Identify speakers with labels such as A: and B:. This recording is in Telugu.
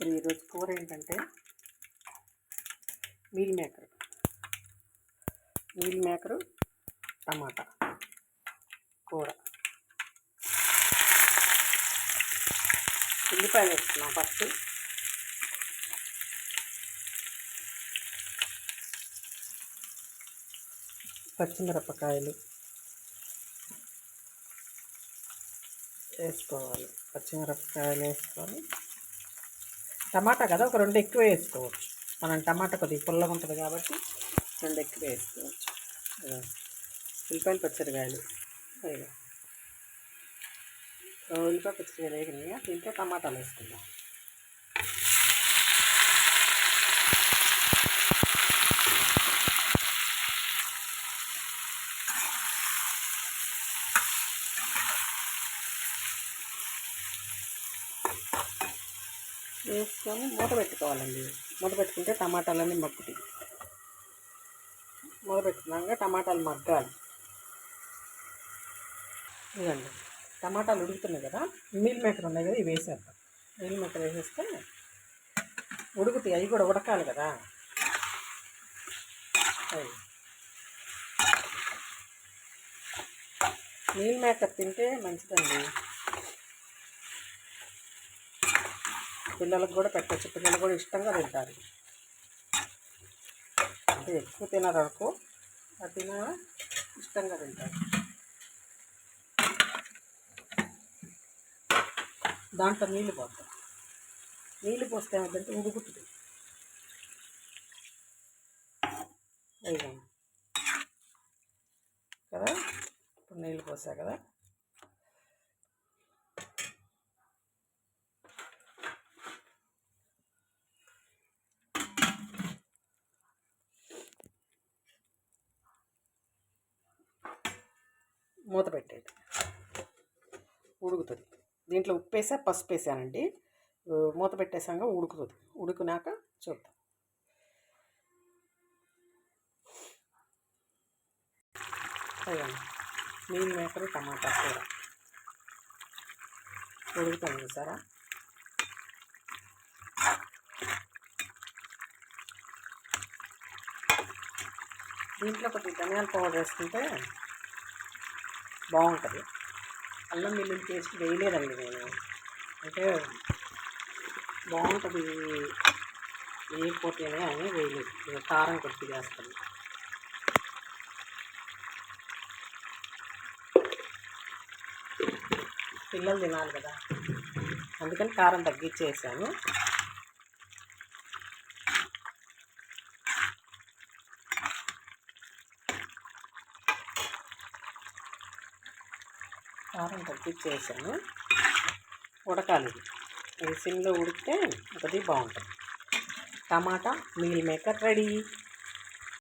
A: ఇప్పుడు ఈరోజు కూర ఏంటంటే meal maker. Meal maker tomato కూర. ఉల్లిపాయలు వేసుకున్నాం ఫస్ట్. పచ్చిమిరపకాయలు వేసుకోవాలి. పచ్చిమిరపకాయలు వేసుకొని టమాటా కదా ఒక రెండు ఎక్కువ వేసుకోవచ్చు. మనం టమాటా కొద్దిగా పుల్లగా ఉంటుంది కాబట్టి రెండు ఎక్కువ వేసుకోవచ్చు. ఉల్లిపాయలు పచ్చడికాయలు ఉల్లిపాయ పచ్చడికాయలు వేగినాయి? దీంట్లో టమాటాలు వేసుకుందాం. వేసుకొని మూత పెట్టుకోవాలండి. మూత పెట్టుకుంటే టమాటాలన్నీ మగ్గుతాయి. మూత పెట్టుకున్నాక టమాటాలు మగ్గాలి. ఇదండి టమాటాలు ఉడుకుతున్నాయి కదా మీల్ మేకర్ ఉన్నాయి కదా ఇవి వేసేద్దాం. మీల్ మేకర్ వేసేస్తే ఉడుకుతాయి. అవి కూడా ఉడకాలి కదా. మీల్ మేకర్ తింటే మంచిదండి. పిల్లలకు కూడా పెట్టచ్చు. పిల్లలు కూడా ఇష్టంగా తింటారు. అంటే ఎక్కువ తినరకు అది ఇష్టంగా తింటారు. దాంట్లో నీళ్ళు పోతాం నీళ్ళు పోస్తే ఏమంటే ఉడుకుతుంది అయ్యా. కదా? ఇప్పుడు నీళ్ళు పోసా కదా? మూత పెట్టేది ఉడుకుతుంది. దీంట్లో ఉప్పు వేసా పసుపు వేసానండి మూత పెట్టేసాక ఉడుకుతుంది. ఉడికినాక చూద్దాం. అయ్యండి మీల్ మేకరు టమాటా కూర. ఉడుకుతాం చూసారా? దీంట్లో కొద్దిగా ధనియాల పౌడర్ వేసుకుంటే బాగుంటుంది. అల్లం వెల్లుల్లి పేస్ట్ వేయలేదండి నేను. అంటే బాగుంటుంది. వేయకపోతేనే అని వేయలేదు. కారం కొట్టి వేస్తాను. పిల్లలు తినాలి కదా. అందుకని కారం తగ్గించేసాను. కారం తగ్గించేసాను. ఉడకాలి. ఇది సిమ్లో ఉడికితే ఒకటి బాగుంటుంది. Tomato meal maker ready.